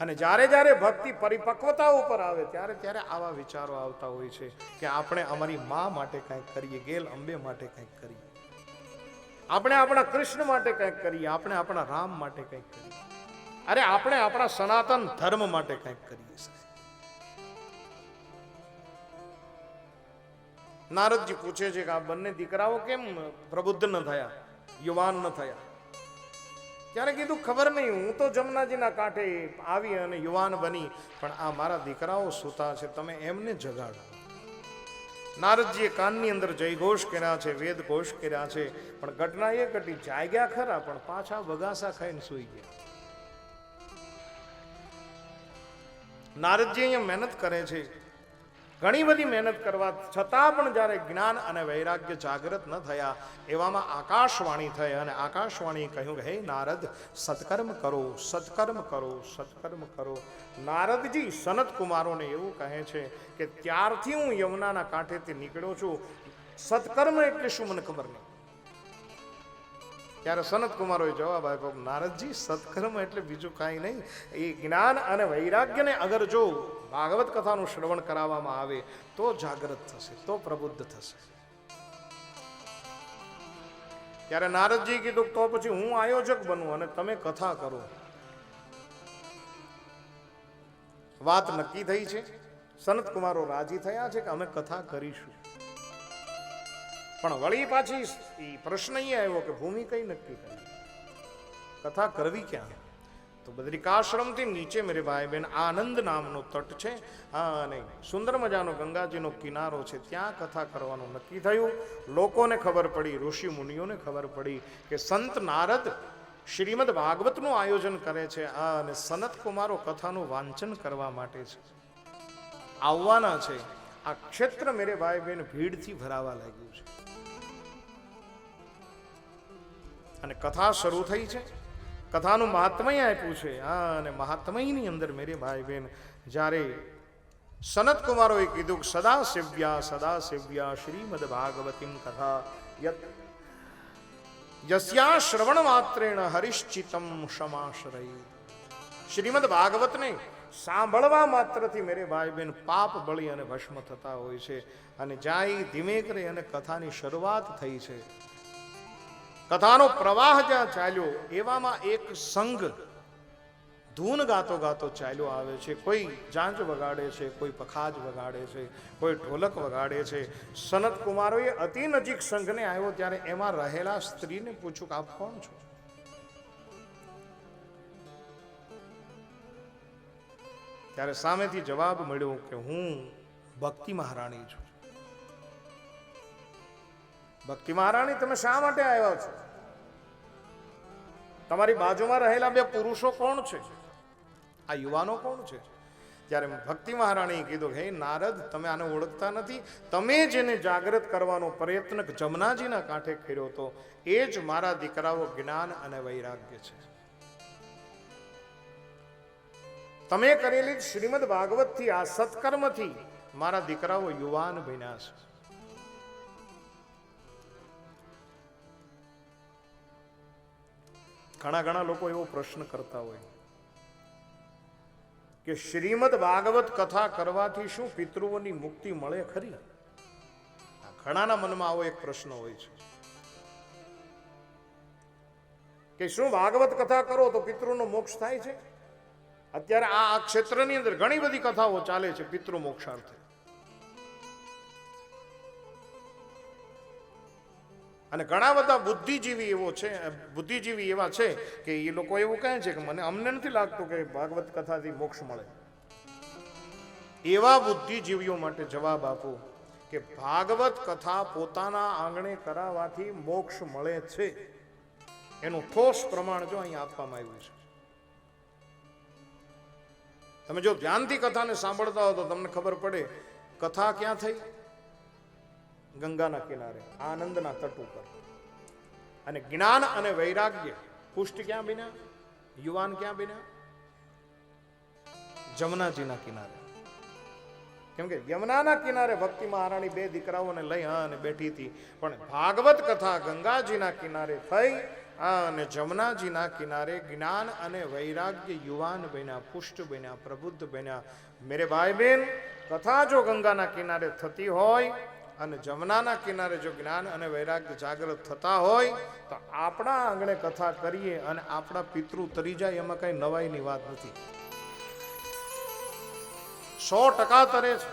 અને જ્યારે જ્યારે ભક્તિ પરિપક્વતા ઉપર આવે, ત્યારે ત્યારે આવા વિચારો આવતા હોય છે કે આપણે અમારી મા માટે કંઈક કરીએ, ગેલ અંબે માટે કંઈક કરીએ. આપણે આપણા કૃષ્ણ માટે કંઈક કરીએ, આપણે આપણા રામ માટે કંઈક કરીએ. અરે, આપણે આપણા સનાતન ધર્મ માટે કંઈક કરીએ. નારદજી પૂછે છે કે આ બંને દીકરાઓ કેમ પ્રબુદ્ધ ન થયા, યુવાન ન થયા? ત્યારે કીધું, ખબર નહીં, હું તો જમનાજીના કાંઠે આવી અને યુવાન બની, પણ આ મારા દીકરાઓ સૂતા છે, તમે એમને જગાડો. નારદજીએ કાનની અંદર જય ઘોષ કર્યા છે વેદ ઘોષ કર્યા છે, પણ ઘટના એ ઘટી જાગ્યા ખરા, પણ પાછા વગાસા ખાઈને સૂઈ ગયા. નારદજી અહીંયા મહેનત કરે છે. ઘણી બધી મહેનત કરવા છતાં પણ જ્યારે જ્ઞાન અને વૈરાગ્ય જાગૃત ન થયા, એવામાં આકાશવાણી થઈ અને આકાશવાણીએ કહ્યું કે, હે નારદ, સત્કર્મ કરો સત્કર્મ કરો સત્કર્મ કરો. નારદજી સનત કુમારોને એવું કહે છે કે, ત્યારથી હું યમુનાના કાંઠેથી નીકળ્યો છું. સત્કર્મ એટલે શું, મને ખબર નહીં. ત્યારે સનત કુમારોએ જવાબ આપ્યો, નારદજી, સત્કર્મ એટલે બીજું કાંઈ નહીં. એ જ્ઞાન અને વૈરાગ્યને અગર જો ભાગવત કથાનું શ્રવણ કરાવવામાં આવે, તો જાગૃત થશે, તો પ્રબુદ્ધ થશે. ત્યારે નારદજી કીધું, તો પછી હું આયોજક બનું અને તમે કથા કરો. વાત નક્કી થઈ છે. સનત કુમારો રાજી થયા છે કે અમે કથા કરીશું. પણ વળી પાછી એ પ્રશ્ન એ આવ્યો કે ભૂમિ કઈ નક્કી કરી? કથા કરવી ક્યાં? તો બદ્રિકાશ્રમથી નીચે મેરે ભાઈ બેન આનંદ નામનો તટ છે. અને સુંદર મજાનો ગંગાજીનો કિનારો છે. ત્યાં કથા કરવાનું નક્કી થયું. લોકોને ખબર પડી ઋષિ મુનિઓને ખબર પડી કે સંત નારદ શ્રીમદ ભાગવતનું આયોજન કરે છે. અને સનત કુમારો કથાનું વાંચન કરવા માટે છે. આવવાના છે. આ ક્ષેત્ર મેરે ભાઈ બહેન ભીડથી ભરાવા લાગ્યું છે. અને કથા શરૂ થઈ છે. કથાનું મહાત્મય આપ્યું છે. હા, અને મહાત્મયની અંદર મેરે ભાઈ બહેન, જ્યારે સનત કુમારોએ કીધું સદા સેવ્યા સદા સેવ્યા શ્રીમદ ભાગવતીમ કથા યત યસ્યા શ્રવણ માત્રેણ હરિશ્ચિતમ ક્ષમાશ્રય. શ્રીમદ ભાગવતને સાંભળવા માત્રથી મેરે ભાઈ બહેન પાપ, બળી અને ભસ્મ થતા હોય છે. અને જાય ધીમે કરે અને કથાની શરૂઆત થઈ છે. કથાનો પ્રવાહ જ્યાં ચાલ્યો, એવામાં એક સંઘ ધૂન ગાતો ગાતો ચાલ્યો આવે છે. કોઈ જાંજ વગાડે છે, કોઈ પખાજ વગાડે છે, કોઈ ઢોલક વગાડે છે. સનત કુમારોએ અતિ નજીક સંઘને આવ્યો ત્યારે એમાં રહેલા સ્ત્રીને પૂછ્યું કે, આપ કોણ છો? ત્યારે સામેથી જવાબ મળ્યો કે, હું ભક્તિ મહારાણી છું. ભક્તિ મહારાણી, તમે શા માટે આવ્યા છો? તમારી બાજુમાં રહેલા બે પુરુષો કોણ છે? આ યુવાનો કોણ છે? ત્યારે ભક્તિ મહારાણીએ કીધું હે નારદ, તમે આને ઓળખતા નથી. તમે જેને જાગૃત કરવાનો પ્રયત્ન જમનાજીના કાંઠે કર્યો હતો એ જ મારા દીકરાઓ જ્ઞાન અને વૈરાગ્ય છે. તમે કરેલી શ્રીમદ ભાગવતથી આ સત્કર્મથી મારા દીકરાઓ યુવાન બન્યા છે. ઘણા ઘણા લોકો એવો પ્રશ્ન કરતા હોય કે શ્રીમદ ભાગવત કથા કરવાથી શું પિતૃઓની મુક્તિ મળે ખરી? ઘણાના મનમાં આવો એક પ્રશ્ન હોય છે. કે શું ભાગવત કથા કરો તો પિતૃનો મોક્ષ થાય છે? અત્યારે આ ક્ષેત્રની અંદર ઘણી બધી કથાઓ ચાલે છે પિતૃ મોક્ષાર્થે. અને ઘણા બધા બુદ્ધિજીવી એવો છે, બુદ્ધિજીવી એવા છે કે એ લોકો એવું કહે છે કે મને અમને નથી લાગતું કે ભાગવત કથાથી મોક્ષ મળે. એવા બુદ્ધિજીવીઓ માટે જવાબ આપો કે ભાગવત કથા પોતાના આંગણે કરાવવાથી મોક્ષ મળે છે. એનું ઠોસ પ્રમાણ જો અહીં આપવામાં આવ્યું છે. તમે જો ધ્યાનથી કથાને સાંભળતા હો તો તમને ખબર પડે, કથા ક્યાં થઈ? ગંગાના કિનારે, આનંદના તટ ઉપર. અને જ્ઞાન અને વૈરાગ્ય, પુષ્ટ ક્યાં બિના યુવાન ક્યાં બિના જમનાજીના કિનારે. કેમ કે યમુનાના કિનારે ભક્તિ મહારાણી બે દીકરાઓને લઈ અને બેઠી હતી. પણ ભાગવત કથા ગંગાજીના કિનારે થઈ અને જમનાજીના કિનારે જ્ઞાન અને વૈરાગ્ય યુવાન બન્યા, પુષ્ટ બન્યા, પ્રબુદ્ધ બન્યા. મેરે ભાઈ બેન કથા જો ગંગાના કિનારે થતી હોય અને જમનાના કિનારે જો જ્ઞાન અને વૈરાગ્ય જાગૃત થતા હોય, તો આપણા આંગણે કથા કરીએ અને આપણા પિતૃ તરી જાય એમાં કઈ નવાઈની વાત નથી. સો ટકા તરે છે.